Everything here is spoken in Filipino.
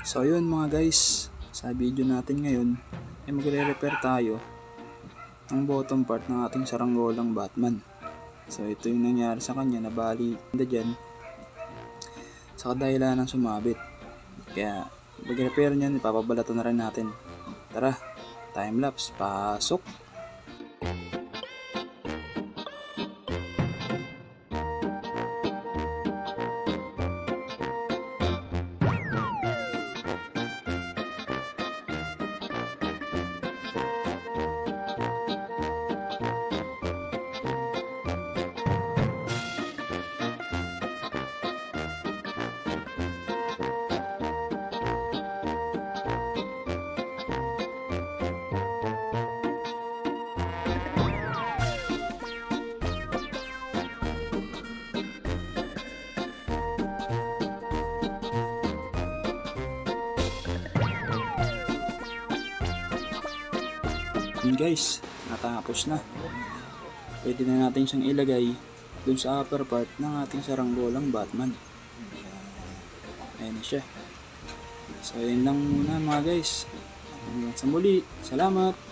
So yun mga guys, sa video natin ngayon ay magre-repair tayo ng bottom part ng ating saranggolang Batman. So ito yung nangyari sa kanya na bali na dyan sa kadahilan ng sumabit. Kaya mag-repair niyan, ipapabalatan na rin natin. Tara, time lapse, pasok! Yun guys, natapos na. Pwede na natin siyang ilagay dun sa upper part ng ating saranggolang Batman. Ayan na siya. So, yun lang muna mga guys. Hanggang sa muli. Salamat!